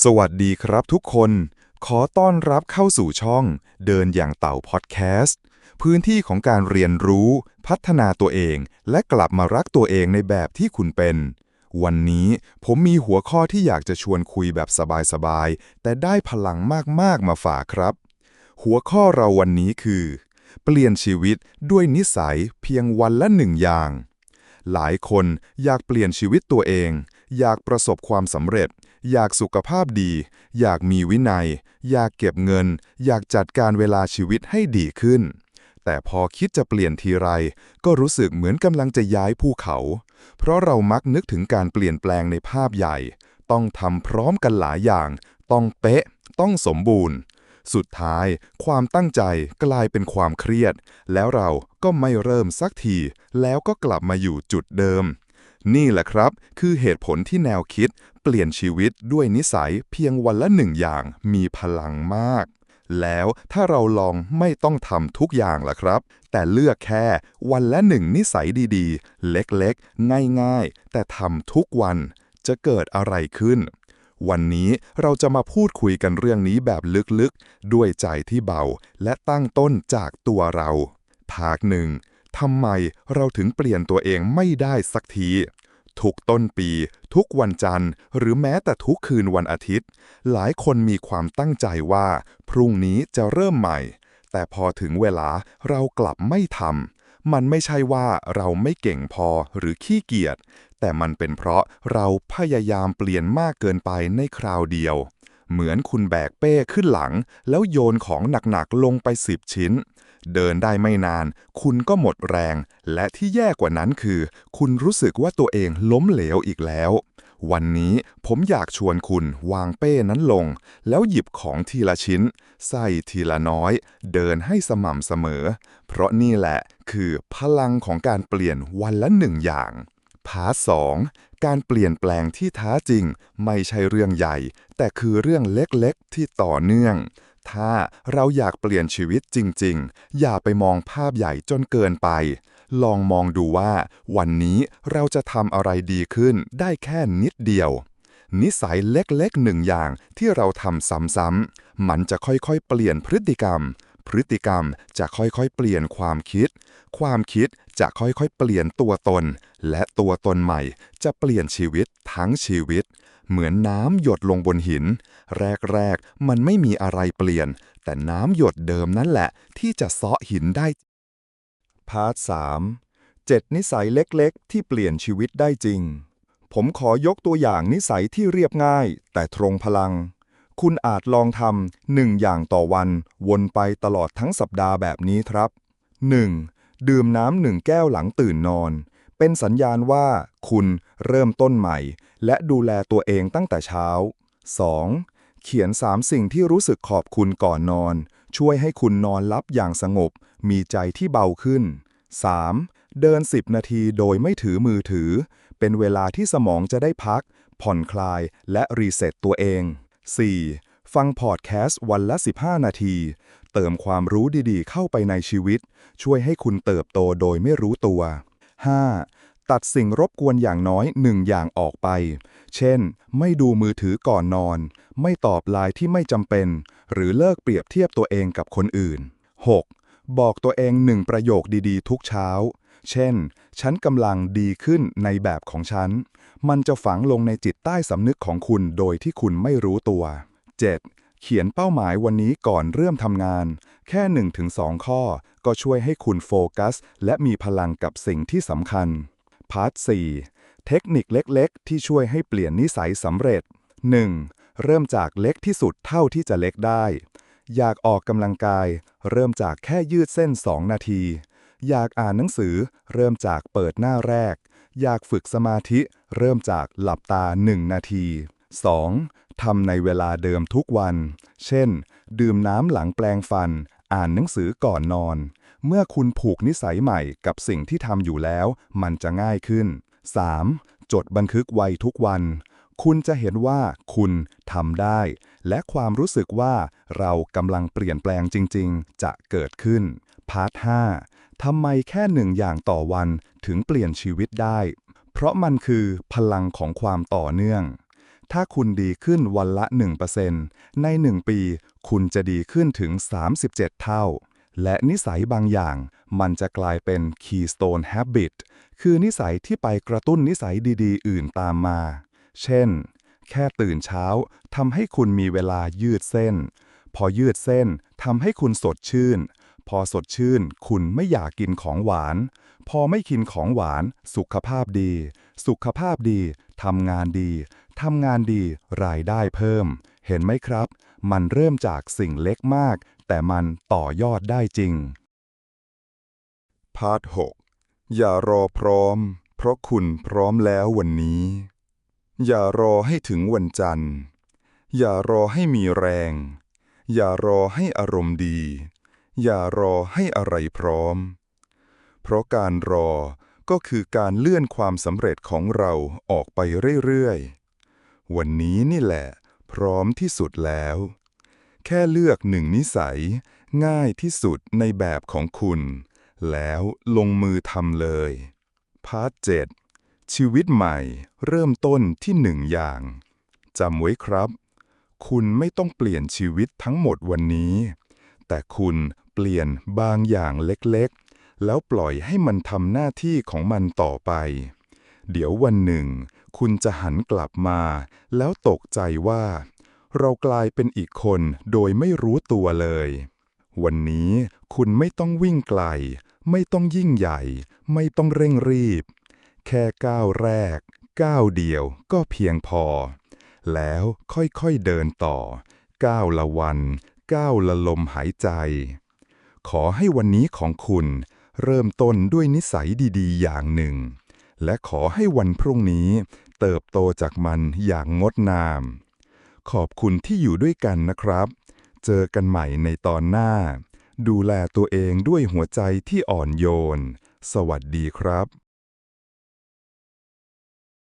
สวัสดีครับทุกคน ขอต้อนรับเข้าสู่ช่องเดินอย่างเต่าพอดแคสต์ พื้นที่ของการเรียนรู้ พัฒนาตัวเอง และกลับมารักตัวเองในแบบที่คุณเป็น วันนี้ผมมีหัวข้อที่อยากจะชวนคุยแบบสบายๆ แต่ได้พลังมากๆมาฝากครับ หัวข้อเราวันนี้คือ เปลี่ยนชีวิตด้วยนิสัยเพียงวันละหนึ่งอย่าง หลายคนอยากเปลี่ยนชีวิตตัวเอง อยากประสบความสำเร็จ อยากสุขภาพดี อยากมีวินัย อยากเก็บเงิน อยากจัดการเวลาชีวิตให้ดีขึ้น แต่พอคิดจะเปลี่ยนทีไร ก็รู้สึกเหมือนกำลังจะย้ายภูเขา เพราะเรามักนึกถึงการเปลี่ยนแปลงในภาพใหญ่ ต้องทำพร้อมกันหลายอย่าง ต้องเป๊ะ ต้องสมบูรณ์สุดท้าย ความตั้งใจกลายเป็นความเครียด แล้วเราก็ไม่เริ่มสักที แล้วก็กลับมาอยู่จุดเดิม นี่แหละครับ คือเหตุผลที่แนวคิด เปลี่ยนชีวิตด้วยนิสัยเพียงวันละหนึ่งอย่างมีพลังมาก แล้วถ้าเราลองไม่ต้องทำทุกอย่างล่ะครับ แต่เลือกแค่วันละหนึ่งนิสัยดีๆ เล็กๆ ง่ายๆ แต่ทำทุกวันจะเกิดอะไรขึ้น วันนี้เราจะมาพูดคุยกันเรื่องนี้แบบลึกๆ ด้วยใจที่เบา และตั้งต้นจากตัวเรา ภาคหนึ่ง ทำไมเราถึงเปลี่ยนตัวเองไม่ได้สักที ทุกต้นปี ทุกวันจันทร์ หรือแม้แต่ทุกคืนวันอาทิตย์ หลายคนมีความตั้งใจว่า พรุ่งนี้จะเริ่มใหม่ แต่พอถึงเวลาเรากลับไม่ทำมันไม่ใช่ว่าเราไม่เก่งพอหรือขี้เกียจ แต่มันเป็นเพราะเราพยายามเปลี่ยนมากเกินไปในคราวเดียว เหมือนคุณแบกเป้ขึ้นหลัง แล้วโยนของหนักๆลงไปสิบชิ้น เดินได้ไม่นาน คุณก็หมดแรง และที่แย่กว่านั้นคือ คุณรู้สึกว่าตัวเองล้มเหลวอีกแล้ว วันนี้ผมอยากชวนคุณวางเป้นั้นลง แล้วหยิบของทีละชิ้น ใส่ทีละน้อย เดินให้สม่ำเสมอ เพราะนี่แหละคือพลังของการเปลี่ยนวันละหนึ่งอย่างพาสองการเปลี่ยนแปลงที่ท้าจริง ไม่ใช่เรื่องใหญ่ แต่คือเรื่องเล็กๆที่ต่อเนื่อง ถ้าเราอยากเปลี่ยนชีวิตจริง ๆ อย่าไปมองภาพใหญ่จนเกินไป ลองมองดูว่า วันนี้เราจะทำอะไรดีขึ้นได้แค่นิดเดียว นิสัยเล็กๆหนึ่งอย่างที่เราทำซ้ำๆมันจะค่อยๆ เปลี่ยนพฤติกรรม พฤติกรรมจะค่อยๆ เปลี่ยนความคิด ความคิดจะค่อยๆ เปลี่ยนตัวตน และตัวตนใหม่ จะเปลี่ยนชีวิตทั้งชีวิต เหมือนน้ำหยดลงบนหิน แรกๆ มันไม่มีอะไรเปลี่ยน แต่น้ำหยดเดิมนั่นแหละ ที่จะเซาะหินได้ พาร์ท3 7 นิสัยเล็กๆ ที่เปลี่ยนชีวิตได้จริง ผมขอยกตัวอย่างนิสัยที่เรียบง่าย แต่ตรงพลัง คุณอาจลองทำหนึ่งอย่างต่อวัน วนไปตลอดทั้งสัปดาห์แบบนี้ครับ 1. ดื่มน้ำหนึ่งแก้วหลังตื่นนอน เป็นสัญญาณว่าคุณเริ่มต้นใหม่ และดูแลตัวเองตั้งแต่เช้า 2. เขียน 3 สิ่งที่รู้สึกขอบคุณก่อนนอน ช่วยให้คุณนอนลับอย่างสงบ มีใจที่เบาขึ้น 3. เดิน 10 นาทีโดยไม่ถือมือถือ เป็นเวลาที่สมองจะได้พัก ผ่อนคลายและรีเซ็ตตัวเอง 4. ฟังพอดแคสต์วันละ 15 นาที เติมความรู้ดีๆ เข้าไปในชีวิต ช่วยให้คุณเติบโตโดยไม่รู้ตัว 5. ตัดสิ่งรบกวนอย่างน้อยหนึ่งอย่างออกไป เช่น ไม่ดูมือถือก่อนนอน ไม่ตอบไลน์ที่ไม่จำเป็น หรือเลิกเปรียบเทียบตัวเองกับคนอื่น 6. บอกตัวเองหนึ่งประโยคดีๆ ทุกเช้า เช่น ฉันกำลังดีขึ้นในแบบของฉัน มันจะฝังลงในจิตใต้สำนึกของคุณโดยที่คุณไม่รู้ตัว 7. เขียนเป้าหมายวันนี้ก่อนเริ่มทำงาน แค่ 1-2 ข้อ ก็ช่วยให้คุณโฟกัส และมีพลังกับสิ่งที่สำคัญ พาร์ท 4 เทคนิคเล็กๆ ที่ช่วยให้เปลี่ยนนิสัยสำเร็จ 1. เริ่มจากเล็กที่สุดเท่าที่จะเล็กได้ อยากออกกำลังกาย เริ่มจากแค่ยืดเส้น 2 นาที อยากอ่านหนังสือ เริ่มจากเปิดหน้าแรก อยากฝึกสมาธิ เริ่มจากหลับตา 1 นาที 2. ทำในเวลาเดิมทุกวัน เช่น ดื่มน้ำหลังแปลงฟัน อ่านหนังสือก่อนนอน เมื่อคุณผูกนิสัยใหม่กับสิ่งที่ทำอยู่แล้ว มันจะง่ายขึ้น 3. จดบันทึกไว้ทุกวัน คุณจะเห็นว่าคุณทำได้ และความรู้สึกว่าเรากำลังเปลี่ยนแปลงจริง ๆ จะเกิดขึ้น พาร์ท 5 ทำไมแค่หนึ่งอย่างต่อวันถึงเปลี่ยนชีวิตได้ เพราะมันคือพลังของความต่อเนื่อง ถ้าคุณดีขึ้นวันละ 1%ใน 1 ปี คุณจะดีขึ้นถึง 37 เท่า และนิสัยบางอย่าง มันจะกลายเป็น keystone habit คือนิสัยที่ไปกระตุ้นนิสัยดีๆ อื่นตามมา เช่น แค่ตื่นเช้าทำให้คุณมีเวลายืดเส้น พอยืดเส้นทำให้คุณสดชื่น พอสดชื่น คุณไม่อยากกินของหวาน พอไม่กินของหวาน สุขภาพดี สุขภาพดีทำงานดีทำงานดีรายได้เพิ่ม เห็นไหมครับ มันเริ่มจากสิ่งเล็กมาก แต่มันต่อยอดได้จริง พาร์ท 6 อย่ารอพร้อม เพราะคุณพร้อมแล้ววันนี้ อย่ารอให้ถึงวันจันทร์ อย่ารอให้มีแรง อย่ารอให้อารมณ์ดี อย่ารอให้อะไรพร้อม เพราะการรอก็คือการเลื่อนความสำเร็จของเราออกไปเรื่อยๆ วันนี้นี่แหละ พร้อมที่สุดแล้ว แค่เลือกหนึ่งนิสัย ง่ายที่สุดในแบบของคุณ แล้วลงมือทำเลย พาร์ท7ชีวิตใหม่เริ่มต้นที่หนึ่งอย่างจำไว้ครับ คุณไม่ต้องเปลี่ยนชีวิตทั้งหมดวันนี้ แต่คุณเปลี่ยนบางอย่างเล็ก แล้วปล่อยให้มันทำหน้าที่ของมันต่อไป เดี๋ยววันหนึ่ง คุณจะหันกลับมา แล้วตกใจว่า เรากลายเป็นอีกคนโดยไม่รู้ตัวเลย วันนี้คุณไม่ต้องวิ่งไกล ไม่ต้องยิ่งใหญ่ ไม่ต้องเร่งรีบ แค่ก้าวแรก ก้าวเดียวก็เพียงพอ แล้วค่อยๆเดินต่อ ก้าวละวัน ก้าวละลมหายใจ ขอให้วันนี้ของคุณ เริ่มต้นด้วยนิสัยดีๆ อย่างหนึ่ง และขอให้วันพรุ่งนี้ เติบโตจากมันอย่างงดงาม ขอบคุณที่อยู่ด้วยกันนะครับ เจอกันใหม่ในตอนหน้า ดูแลตัวเองด้วยหัวใจที่อ่อนโยน สวัสดีครับ